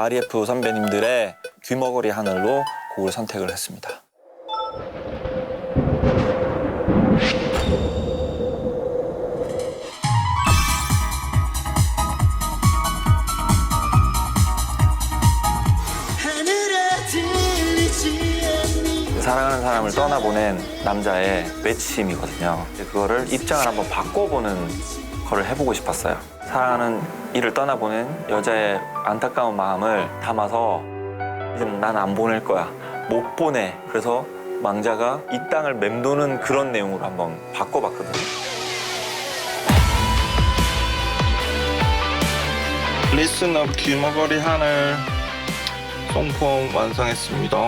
REF 선배님들의 귀머거리 하늘로 곡을 선택을 했습니다. 사랑하는 사람을 떠나보낸 남자의 외침이거든요. 그거를 입장을 한번 바꿔보는 거를 해보고 싶었어요. 사랑하는 이를 떠나보낸 여자의 안타까운 마음을 담아서 난 안 보낼 거야. 못 보내. 그래서 망자가 이 땅을 맴도는 그런 내용으로 한번 바꿔봤거든요. 리슨업 귀머거리 하늘 송폼 완성했습니다.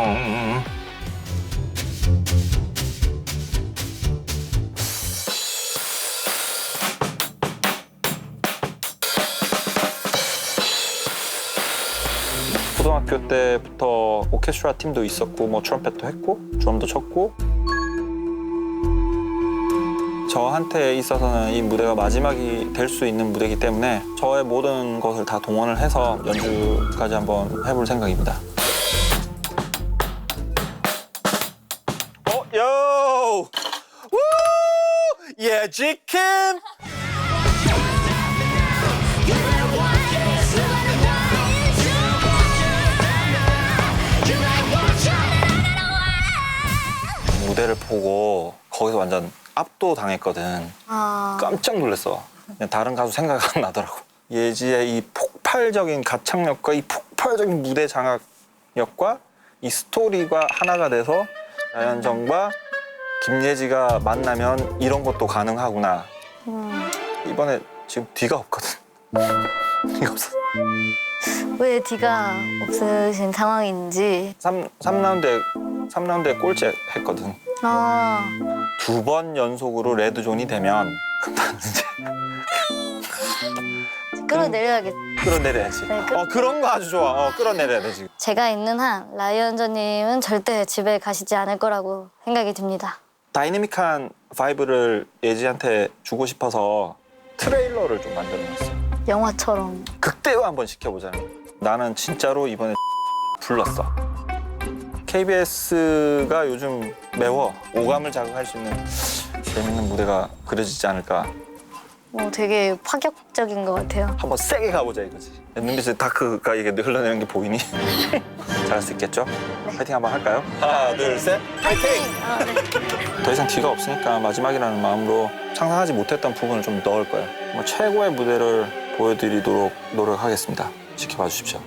고등학교 때부터 오케스트라 팀도 있었고 뭐 트럼펫도 했고 드럼도 쳤고 저한테 있어서는 이 무대가 마지막이 될 수 있는 무대이기 때문에 저의 모든 것을 다 동원을 해서 연주까지 한번 해볼 생각입니다. 어, 요! 우! 예, 지킴! 무대를 보고 거기서 완전 압도당했거든. 아, 깜짝 놀랐어. 그냥 다른 가수 생각 안 나더라고. 예지의 이 폭발적인 가창력과 이 폭발적인 무대 장악력과 이 스토리가 하나가 돼서 나연정과 김예지가 만나면 이런 것도 가능하구나. 음. 이번에 지금 뒤가 없거든. 뒤가 없어. 왜 D가 없으신 상황인지. 3, 삼라운드삼라운드에 꼴찌 했거든. 아, 두 번 연속으로 레드존이 되면 이제 끌어내려야겠. 끌어내려야지. 네, 끌- 어, 그런 거 아주 좋아. 어, 끌어내려야 돼, 지금. 제가 있는 한 라이언저님은 절대 집에 가시지 않을 거라고 생각이 듭니다. 다이내믹한 바이브를 예지한테 주고 싶어서 트레일러를 좀 만들어놨어. 영화처럼. 극대화 한번 시켜보자는. 나는 진짜로 이번에 불렀어. KBS가 요즘 매워. 오감을 자극할 수 있는 재밌는 무대가 그려지지 않을까. 뭐 되게 파격적인 것 같아요. 한번 세게 가보자 이거지. 눈빛에 다크가 이게 흘러내는 게 보이니? 잘할 수 있겠죠? 파이팅 한번 할까요? 하나, 둘, 셋, 파이팅! 아, 네. 더 이상 뒤가 없으니까 마지막이라는 마음으로 상상하지 못했던 부분을 좀 넣을 거예요. 뭐 최고의 무대를 보여드리도록 노력하겠습니다. 지켜봐 주십시오.